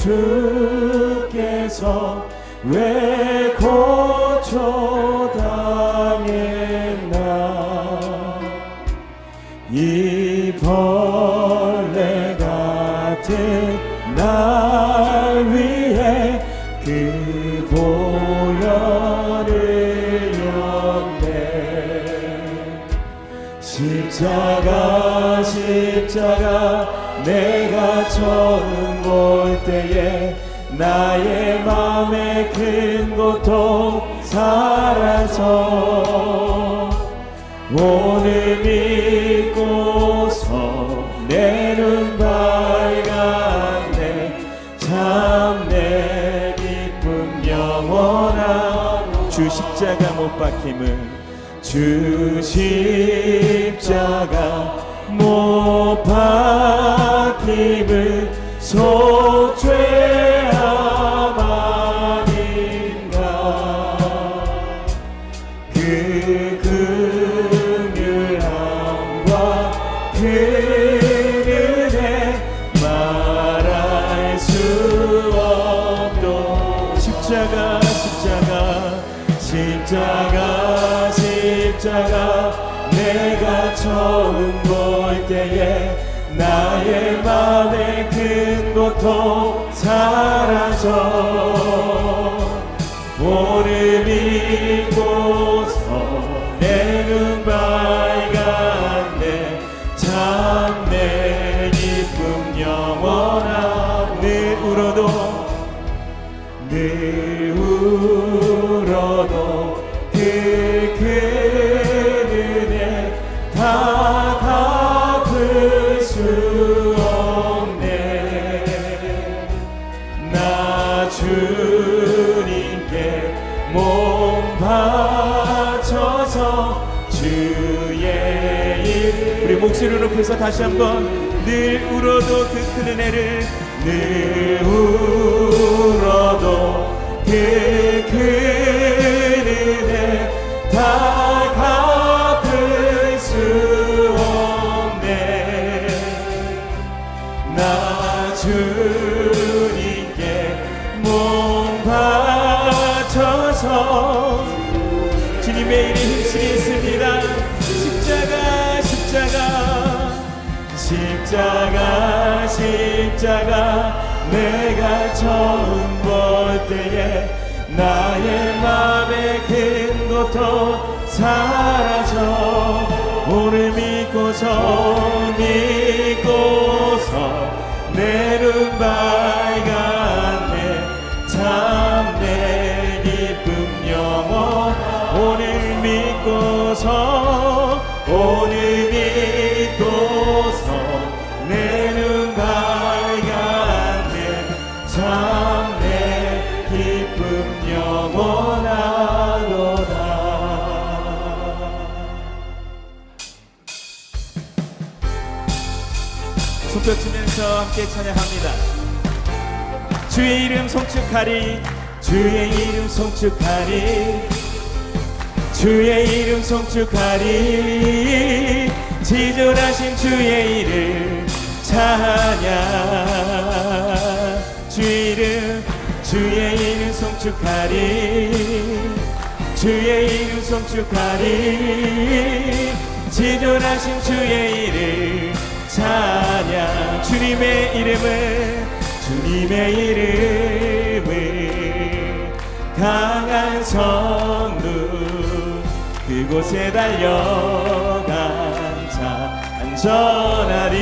내 주께서 왜 고초당했나? 이 벌레 같은 날 위해 그 보혈을 였네 십자가 십자가 내가 처음 볼 때에 나의 마음의 큰 고통 사라져. 오늘 믿고서 내 눈 밝았네. 참 내 기쁨 영원한 주 십자가 못 박힘을 주 십자가 못 박힘을 soul train. 나의 마음의 큰 고통 사라져. 오늘 믿고 목소리를 높여서 다시 한번 늘 울어도 그 큰 은혜를 늘 울어도 그큰 십자가 내가 처음 볼 때에 나의 맘의 큰 고통 사 함께 찬양합니다. 주의 이름 송축하리 주의 이름 송축하리 주의 이름 송축하리. 지존하신 주의 이름 찬양 주의 이름 주의 이름 송축하리 주의 이름 송축하리. 지존하신 주의 이름 찬양. 주님의 이름을 주님의 이름을 강한 성루 그곳에 달려간 자 안전하리.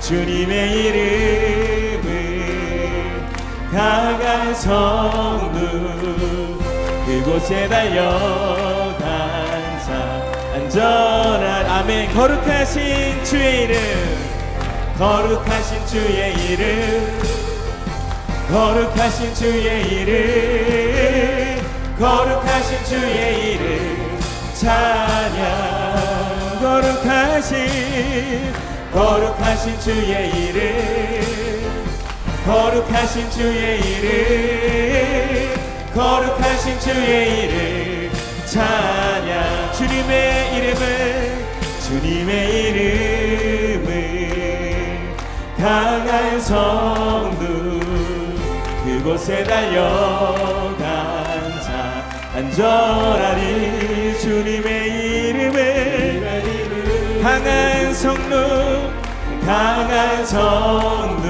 주님의 이름을 강한 성루 그곳에 달려 안전한 아멘. 거룩하신 주의 이름. 거룩하신 주의 이름. 거룩하신 주의 이름. 거룩하신 주의 이름. 찬양. 거룩하신 거룩하신 주의 이름. 거룩하신 주의 이름. 거룩하신 주의 이름. 찬양 주님의 이름을 주님의 이름을 강한 성루 그곳에 달려간 자 안전하리 주님의 이름을 강한 성루 강한 성루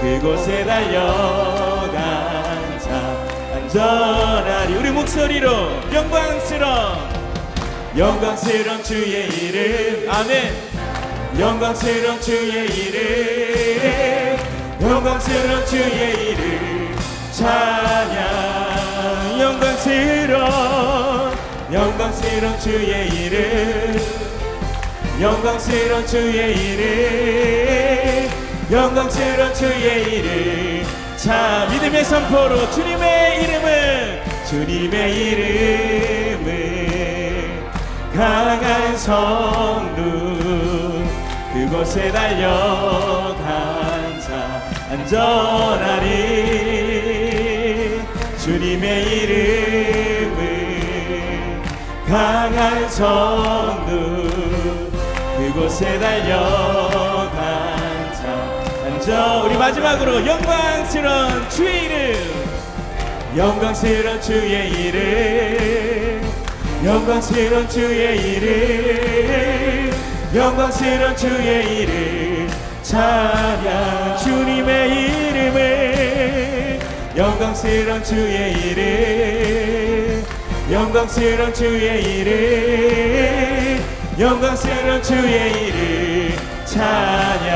그곳에 달려간 자 안전하리 우리 목소리로 영광스러운 영광스러운 주의 이름. 아멘. 영광스러운 주의 이름. 영광스러운 주의 이름. 찬양. 영광스러운 영광스러운 주의 이름. 영광스러운 주의 이름. 영광스러운 주의 이름. 자 믿음의 선포로 주님의 이름은 주님의 이름은 강한 성루 그곳에 달려간 자 안전하리. 주님의 이름은 강한 성루 그곳에 달려간 자 안전. 우리 마지막으로 영광스러운 주의 이름 영광스러운 주의 이름 영광스러운 주의 이름 영광스러운 주의 이름 찬양 주님의 이름을. 영광스러운 주의 이름 영광스러운 주의 이름 영광스러운 주의 이름 찬양.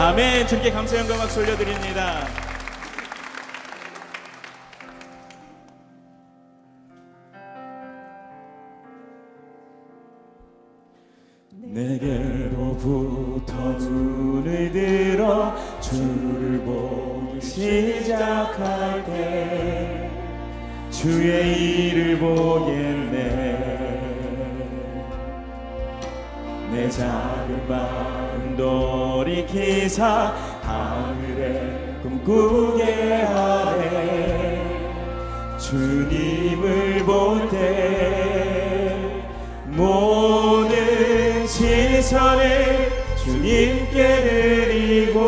아멘. 주님께 감사 영광 박수 올려드립니다 내게로부터 눈을 들어 주를 보기 시작할 때 주의 일을 보겠네. 내 작은 마음 돌이키사 하늘에 꿈꾸게 하네. 주님을 볼 때 모든 시선을 주님께 드리고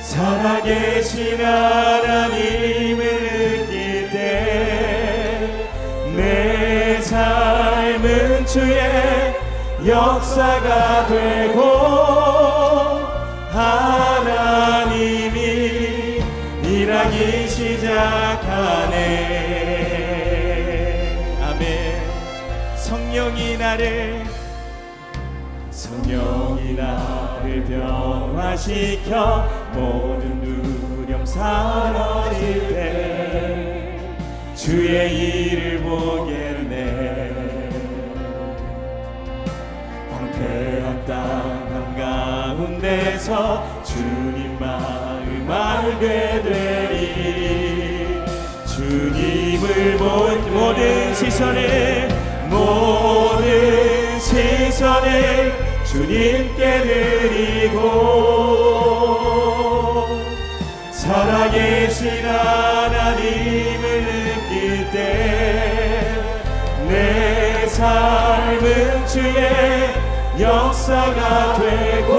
살아계신 하나님을 느낄 때 내 삶은 주의 역사가 되고 나를 성령이 나를 변화시켜 모든 두려움 사라질 때 주의 일을 보겠네 황폐한 땅 한가운데서 주님 마음 알게 되리. 주님을 본 모든 시선을 모든 시선을 주님께 드리고 살아계신 하나님을 느낄 때 내 삶은 주의 역사가 되고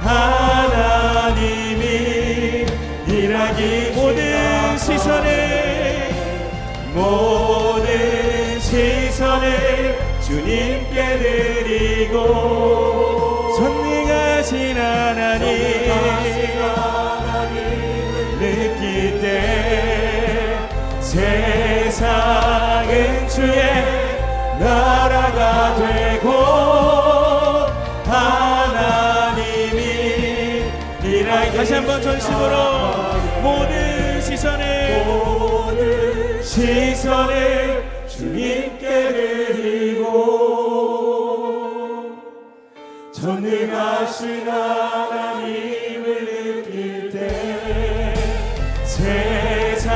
하나님이 일하기 모든 시선을 모든 주님께 드리고 선능하신 하나님 느낄 때 세상은 주의 나라가 되고 하나님이 일하기 다시 한번 전심으로 모든 시선을 모든 시선을 주님께 하신 하나님을 느낄 때 세상은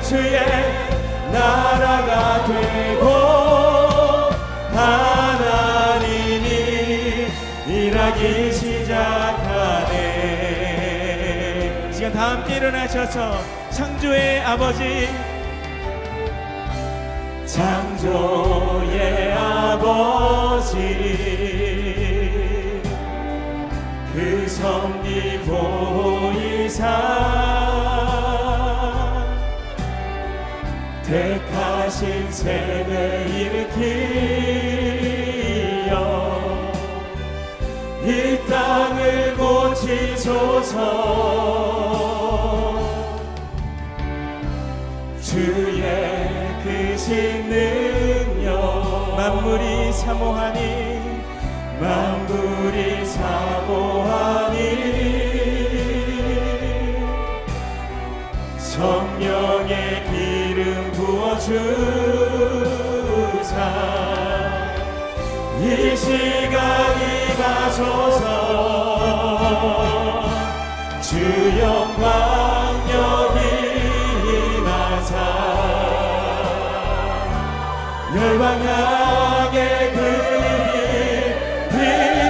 주의 나라가 되고 하나님이 일하기 시작하네. 다 함께 일어나셔서 창조의 아버지 창조의 오직 그 섭리 보이사. 택하신 세대 일으키어 이 땅을 고치소서. 주의 크신 능력 만물이 사모하니 만물이 사모하니 주사. 이 시간이 가소서. 주 영광 여기 임하사. 열방 향해 그리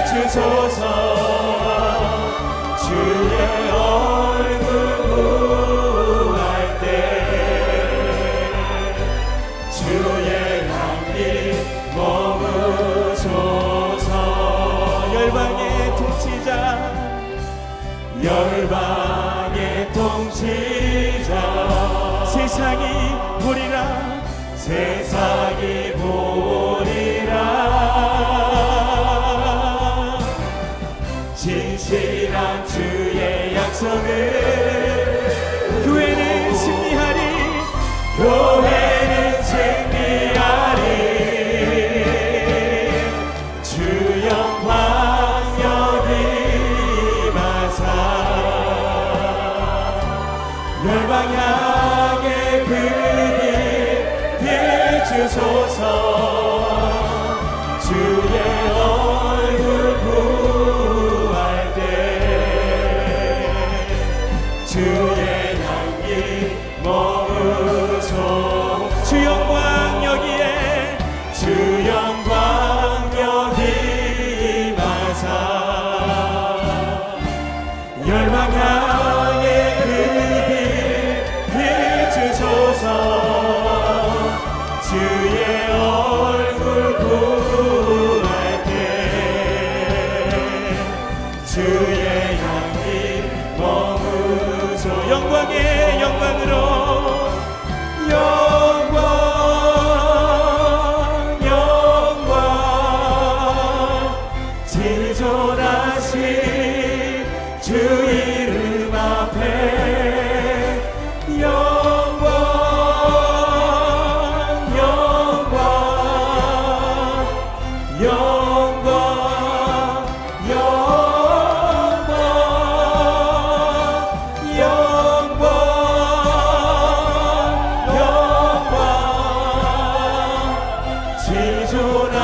비추소서 열방 향해 그길 비추소서. 주의 얼굴 구할 때 주의 향기 머무소. 영광의 영광으로 영광 영광. 지존하신 주 이름 앞에 영광 영광 영광 영광 영광 영광. 지존